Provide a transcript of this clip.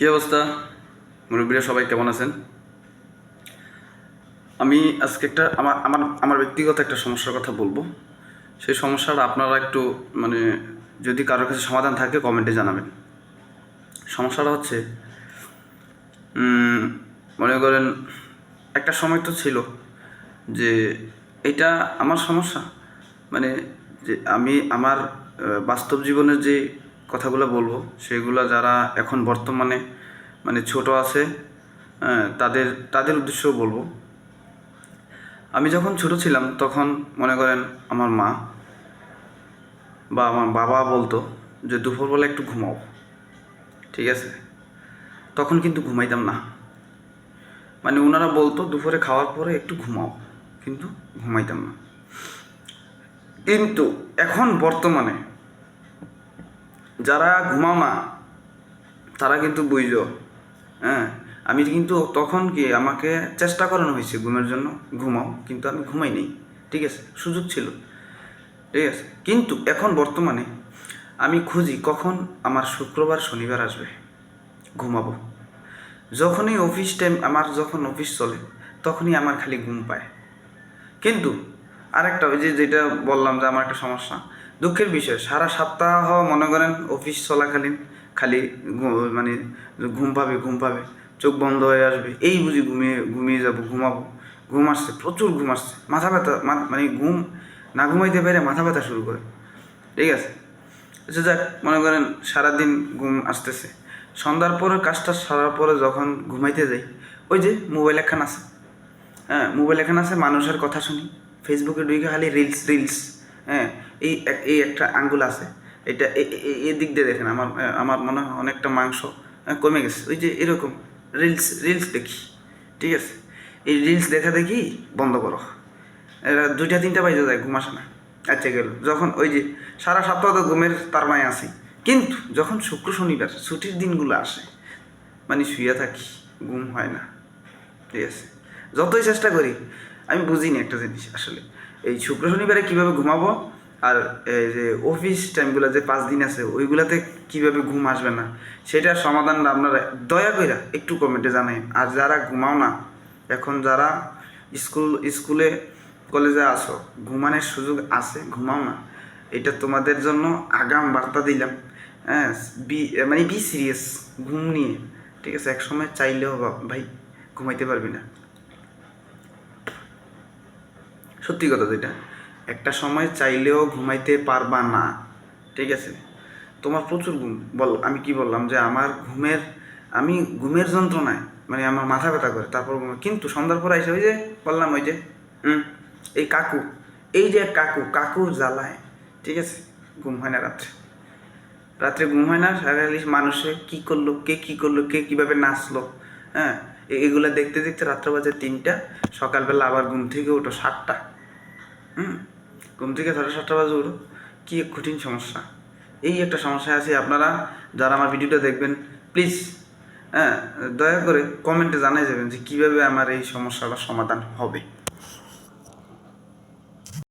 কী অবস্থা? মুরব্বীরা সবাই কেমন আছেন? আমি আজকে একটা আমার আমার আমার ব্যক্তিগত একটা সমস্যার কথা বলব। সেই সমস্যাটা আপনারা একটু মানে যদি কারোর কাছে সমাধান থাকে কমেন্টে জানাবেন। সমস্যাটা হচ্ছে মনে করেন, একটা সময় তো ছিল যে এটা আমার সমস্যা। মানে যে আমি আমার বাস্তব জীবনের যে কথাগুলো বলব। সেগুলো যারা এখন বর্তমানে মানে ছোট আছে হ্যাঁ, তাদের তাদের উদ্দেশ্যও বলব। আমি যখন ছোট ছিলাম তখন মনে করেন আমার মা বা আমার বাবা বলতো যে দুপুরবেলা একটু ঘুমাও। ঠিক আছে? তখন কিন্তু ঘুমাইতাম না। মানে ওনারা বলতো দুপুরে খাওয়ার পরে একটু ঘুমাও। কিন্তু ঘুমাইতাম না। কিন্তু এখন বর্তমানে যারা ঘুমাও না তারা কিন্তু বুঝলো হ্যাঁ? আমি কিন্তু তখন কি আমাকে চেষ্টা করানো হয়েছে ঘুমের জন্য, ঘুমাও, কিন্তু আমি ঘুমাই নেই, ঠিক আছে? সুযোগ ছিল, ঠিক আছে? কিন্তু এখন বর্তমানে আমি খুঁজি কখন আমার শুক্রবার, শনিবার আসবে, ঘুমাবো। যখনই অফিস টাইম আমার যখন অফিস চলে, তখনই আমার খালি ঘুম পায়। কিন্তু আরেকটা ওই যে যেটা বললাম যে আমার একটা সমস্যা দুঃখের বিষয়, সারা সপ্তাহ মনে করেন অফিস চলাকালীন খালি মানে ঘুম পাবে ঘুম পাবে, চোখ বন্ধ হয়ে আসবে, এই বুঝি ঘুমিয়ে ঘুমিয়ে যাব, ঘুমাবো, ঘুম আসছে, প্রচুর ঘুম আসছে, মাথা ব্যথা মানে ঘুম না ঘুমাইতে পেরে মাথা ব্যথা শুরু করে, ঠিক আছে? আচ্ছা যাক, মনে করেন সারাদিন ঘুম আসতেছে, সন্ধ্যার পরে কাজটা সারার পরে যখন ঘুমাইতে যাই, ওই যে মোবাইল একখান আছে হ্যাঁ মোবাইল এখানে আছে, মানুষের কথা শুনি ফেসবুকে ঢুকে খালি রিলস রিলস হ্যাঁ এই এই একটা আঙ্গুল আছে। এটা এদিক দিয়ে দেখেন আমার আমার মনে হয় অনেকটা মাংস হ্যাঁ, কমে গেছে। ওই যে এরকম রিলস রিলস দেখি ঠিক আছে? এই রিলস দেখা দেখি বন্ধ করো। এরা দুইটা তিনটা বাজে যায় ঘুম আসে না। আচ্ছা গেল। যখন ওই যে সারা সপ্তাহ তো ঘুমের তার মায় আসি কিন্তু যখন শুক্র শনিবার ছুটির দিনগুলো আসে মানে শুয়ে থাকি ঘুম হয় না ঠিক আছে? যতই চেষ্টা করি আমি বুঝিনি একটা জিনিস আসলে। এই শুক্র শনিবারে কীভাবে ঘুমাবো আর এই যে অফিস টাইমগুলো যে পাঁচ দিন আছে, ওইগুলাতে কীভাবে ঘুম আসবে না? সেটার সমাধানটা আপনারা দয়া কইরা একটু কমেন্টে জানাই আর যারা ঘুমাও না, এখন যারা স্কুল স্কুলে কলেজে আসো ঘুমানোর সুযোগ আছে, ঘুমাও না। এটা তোমাদের জন্য আগাম বার্তা দিলাম। হ্যাঁ বি মানে বি সিরিয়াস ঘুম নিয়ে। ঠিক আছে এক সময় চাইলেও ভাই, ঘুমাইতে পারবি না। সত্যি কথা যেটা। একটা সময় চাইলেও ঘুমাইতে পারবা না। ঠিক আছে? তোমার প্রচুর ঘুম। বল, আমি কি বললাম যে আমার ঘুমের, আমি ঘুমের যন্ত্রণায় মানে আমার মাথা ব্যথা করে, তারপর কিন্তু সন্ধ্যার পর এসে ওই যে বললাম ওই যে হুম এই কাকু, এই যে কাকু কাকু জ্বালায়। ঠিক আছে? ঘুম হয় না রাত্রে। রাত্রে ঘুম হয় না সারাখালি মানুষে কি করল, কে কি করল, কে কীভাবে নাচলো হ্যাঁ? এগুলো দেখতে দেখতে রাত্রে বাজে তিনটা, সকালবেলা আবার ঘুম থেকে ওঠো সাতটা, হুম? ঘুম থেকে সাড়ে সাতটা বাজে উঠো। কি কঠিন সমস্যা। এই একটা সমস্যা আছে আপনারা, যারা আমার ভিডিওটা দেখবেন প্লিজ হ্যাঁ দয়া করে কমেন্টে জানাই যাবেন যে কীভাবে আমার এই সমস্যাটা সমাধান হবে।